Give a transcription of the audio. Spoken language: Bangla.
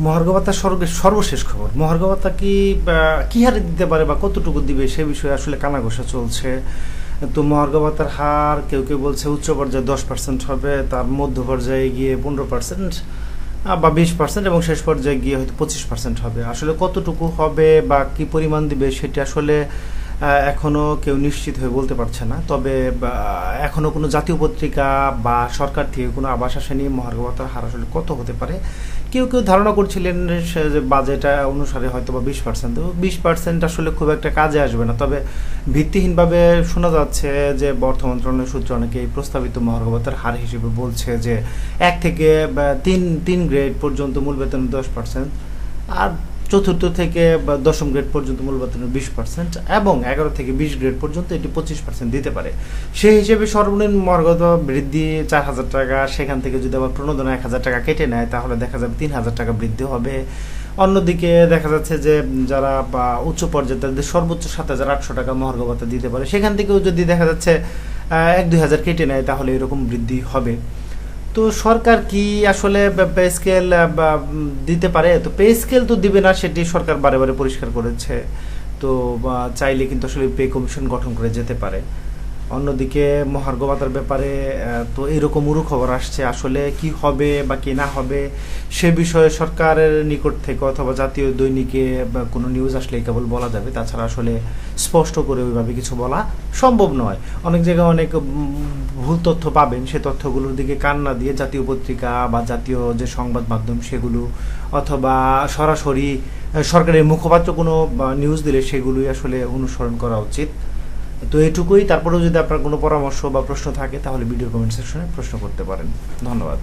মহার্ঘ ভাতা সর্ব- সর্বশেষ খবর। মহার্ঘ ভাতা কি কি হারে দিতে পারে বা কতটুকু দিবে সে বিষয়ে আসলে কানাঘোষা চলছে। তো মহার্ঘ ভাতার হার, কেউ কেউ বলছে উচ্চ পর্যায়ে দশ পার্সেন্ট হবে, তার মধ্য পর্যায়ে গিয়ে পনেরো পার্সেন্ট বা বিশ পার্সেন্ট এবং শেষ পর্যায়ে গিয়ে হয়তো পঁচিশ পার্সেন্ট হবে। আসলে কতটুকু হবে বা কি পরিমাণ দিবে সেটি আসলে আহ, এখনও কেউ নিশ্চিত হয়ে বলতে পারছে না। তবে এখনও কোনো জাতীয় পত্রিকা বা সরকার থেকে কোনো আবাস আসেনি। মহার্ঘ ভাতার হার আসলে কত হতে পারে? কেউ কেউ ধারণা করছিলেন সে যে বাজেট অনুসারে হয়তো বা বিশ পার্সেন্ট বিশ পার্সেন্ট আসলে খুব একটা কাজে আসবে না। তবে ভিত্তিহীনভাবে শোনা যাচ্ছে যে অর্থ মন্ত্রণালয়ের সূত্রে অনেকে এই প্রস্তাবিত মহার্ঘ ভাতার হার হিসেবে বলছে যে এক থেকে তিন তিন গ্রেড পর্যন্ত মূল বেতন দশ পার্সেন্ট আর চতুর্থ থেকে দশম গ্রেড পর্যন্ত মূল বেতনের বিশ পার্সেন্ট এবং এগারো থেকে বিশ গ্রেড পর্যন্ত এটি পঁচিশ পার্সেন্ট দিতে পারে। সেই হিসেবে সর্বনিম্ন মর্গত বৃদ্ধি চার হাজার টাকা, সেখান থেকে যদি আবার প্রণোদনা এক হাজার টাকা কেটে নেয়, তাহলে দেখা যাবে তিন হাজার টাকা বৃদ্ধি হবে। অন্যদিকে দেখা যাচ্ছে যে যারা উচ্চ পর্যায়ে তাদের সর্বোচ্চ সাত হাজার আটশো টাকা মহার্ঘ ভাতা দিতে পারে। সেখান থেকেও যদি দেখা যাচ্ছে এক দুই হাজার কেটে নেয়, তাহলে এরকম বৃদ্ধি হবে। তো সরকার কি আসলে পে স্কেল দিতে পারে? তো পে স্কেল তো দিবে না, সেটি সরকার বারে বারে পরিষ্কার করেছে। তো চাইলে কিন্তু আসলে পে কমিশন গঠন করে যেতে পারে। অন্যদিকে মহার্ঘ ভাতার ব্যাপারে তো এরকম উড়ু খবর আসছে। আসলে কি হবে বা কি না হবে, সে বিষয়ে সরকারের নিকট থেকে অথবা জাতীয় দৈনিকে বা কোনো নিউজ আসলে কেবল বলা যাবে। তাছাড়া আসলে স্পষ্ট করে ওইভাবে কিছু বলা সম্ভব নয়। অনেক জায়গায় অনেক ভুল তথ্য পাবেন। সে তথ্যগুলোর দিকে কান না দিয়ে জাতীয় পত্রিকা বা জাতীয় যে সংবাদ মাধ্যম সেগুলো, অথবা সরাসরি সরকারের মুখপাত্র কোনো নিউজ দিলে সেগুলোই আসলে অনুসরণ করা উচিত। তো এটুকুই। তারপরেও যদি আপনার কোনো পরামর্শ বা প্রশ্ন থাকে, তাহলে ভিডিও কমেন্ট সেকশনে প্রশ্ন করতে পারেন। ধন্যবাদ।